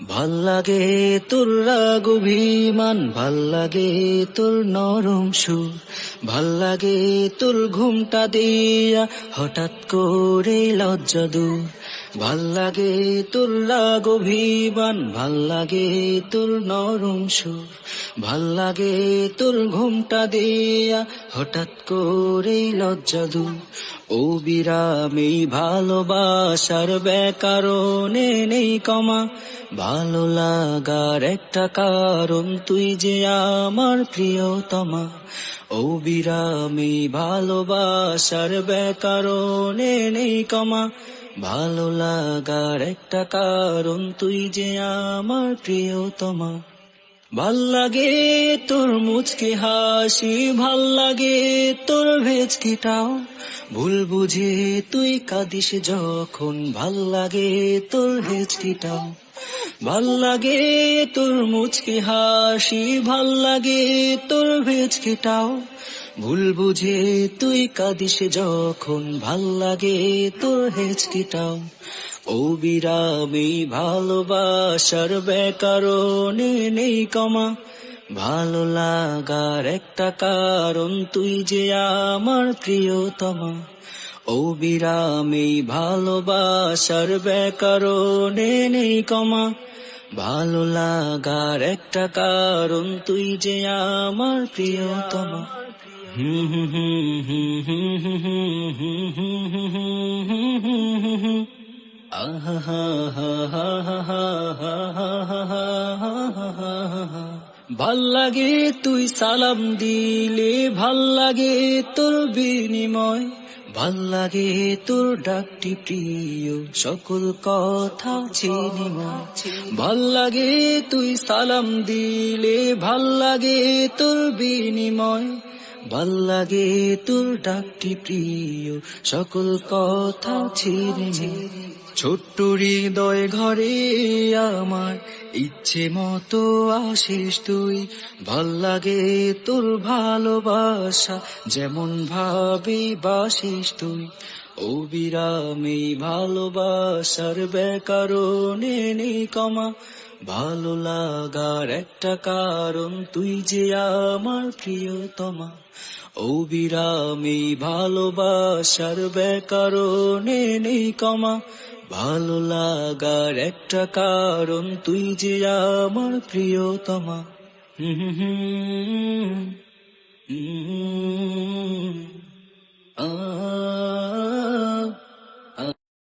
ভালো লাগে তোর রাগ অভিমান, ভালো লাগে তোর নরম সুর, ভালো লাগে তোর ঘুমটা দিয়া হঠাৎ করে লজ্জা দূর। ভালো লাগে তোর রাগ অভিমান ভালো লাগে তোর নরম সুর, ভালো লাগে তোর ঘুমটা দিয়া, হঠাৎ করে লজ্জা দূর। ও বিরামে ভালোবাসার ব্যাকারণে নেই কমা, ভালো লাগার একটা কারণ তুই যে আমার প্রিয়তমা। ও বিরামে ভালোবাসার ব্যাকারণে নেই কমা ভালো লাগার একটা কারণ তুই যে আমার প্রিয়তমা। ভালো লাগে তোর মুচকি হাসি, ভালো লাগে তোর ভেচকিটাও ভুল বুঝে তুই কাঁদিস যখন, ভালো লাগে তোর ভেচকিটাও ভালো লাগে তোর মুচকি হাসি, ভালো লাগে তোর ভেচকিটাও ভুল বুঝে তুই কাঁদিস যখন ভালো লাগে তোর হেচকিটাও। ও বিরামে ভালোবাসার ব্যাকারণে নেই কমা। ভালো লাগার একটা কারণ তুই যে আমার প্রিয়তমা। ও বিরামে ভালোবাসার ব্যাকারণে নেই কমা। ভালো লাগার একটা কারণ তুই যে আমার প্রিয়তমা। ভালো লাগে তুই সালাম দিলে, ভালো লাগে তোর বিনিময়, ভালো লাগে তোর ডাকটি প্রিয়, সকল কথা চিনিময় ভালো লাগে তুই সালাম দিলে, ভালো লাগে তোর বিনিময় ভালো লাগে তোর ডাকটি প্রিয়, সকল কথা ছিনে ছোট্ট হৃদয় ঘরে আমার ইচ্ছে মতো আসিস তুই। ভালো লাগে তোর ভালোবাসা, যেমন ভাবি বাসিস তুই। ও বিরামে ভালোবাসার ব্যাকারণে নেই কমা ভালো লাগার একটা কারণ, তুই যে আমার প্রিয়তমা। ও বিরামে ভালোবাসার ব্যাকারণে নেই কমা। ভালো লাগার একটা কারণ, তুই যে আমার প্রিয়তমা। হুম হুম হুম।